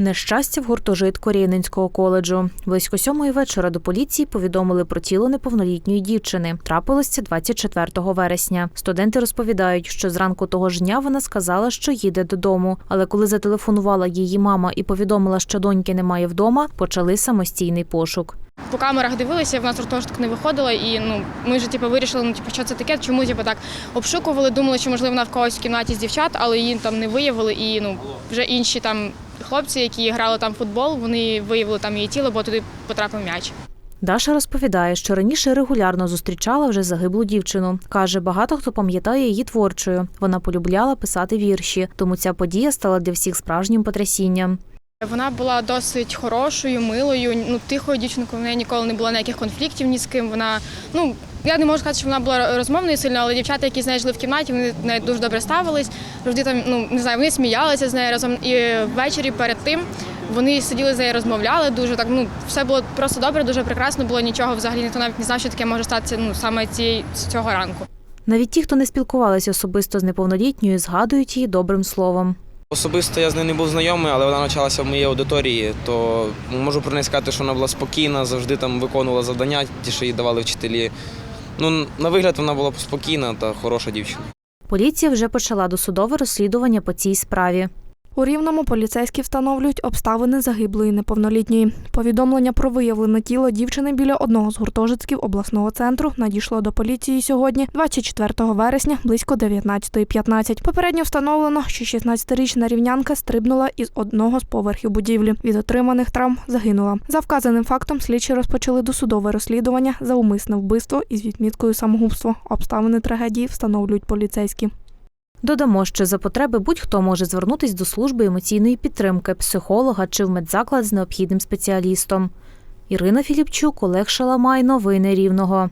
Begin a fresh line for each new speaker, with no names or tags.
Нещастя в гуртожитку Рівненського коледжу. Близько сьомої вечора до поліції повідомили про тіло неповнолітньої дівчини. Трапилося 24 вересня. Студенти розповідають, що зранку того ж дня вона сказала, що їде додому. Але коли зателефонувала її мама і повідомила, що доньки немає вдома, почали самостійний пошук.
По камерах дивилися, в нас не виходила, і ну ми вже типу, вирішили, ну типу, що це таке, чому типу, так обшукували, думали, що можливо вона в когось в кімнаті з дівчат, але її там не виявили. І ну вже інші там хлопці, які грали там футбол, вони виявили там її тіло, бо туди потрапив м'яч.
Даша розповідає, що раніше регулярно зустрічала вже загиблу дівчину. Каже, багато хто пам'ятає її творчою. Вона полюбляла писати вірші, тому ця подія стала для всіх справжнім потрясінням.
Вона була досить хорошою, милою, ну тихою дівчинкою. В неї ніколи не було ніяких конфліктів ні з ким. Вона ну я не можу сказати, що вона була розмовною сильно, але дівчата, які з нею жили в кімнаті, вони неї дуже добре ставились. Завжди там, ну не знаю, вони сміялися з нею разом. І ввечері перед тим вони сиділи з нею, розмовляли дуже так. Ну все було просто добре, дуже прекрасно. Було нічого взагалі. Ніхто навіть не знав, що таке може статися ну саме цієї з цього ранку.
Навіть ті, хто не спілкувалися особисто з неповнолітньою, згадують її добрим словом.
Особисто я з нею не був знайомий, але вона навчалася в моїй аудиторії, то можу про неї сказати, що вона була спокійна, завжди там виконувала завдання, ті, що їй давали вчителі. Ну, на вигляд вона була спокійна та хороша дівчина.
Поліція вже почала досудове розслідування по цій справі.
У Рівному поліцейські встановлюють обставини загиблої неповнолітньої. Повідомлення про виявлене тіло дівчини біля одного з гуртожитків обласного центру надійшло до поліції сьогодні, 24 вересня, близько 19.15. Попередньо встановлено, що 16-річна рівнянка стрибнула із одного з поверхів будівлі. Від отриманих травм загинула. За вказаним фактом слідчі розпочали досудове розслідування за умисне вбивство із відміткою самогубство. Обставини трагедії встановлюють поліцейські.
Додамо, що за потреби будь-хто може звернутись до служби емоційної підтримки, психолога чи в медзаклад з необхідним спеціалістом. Ірина Філіпчук, Олег Шаламай. Новини Рівного.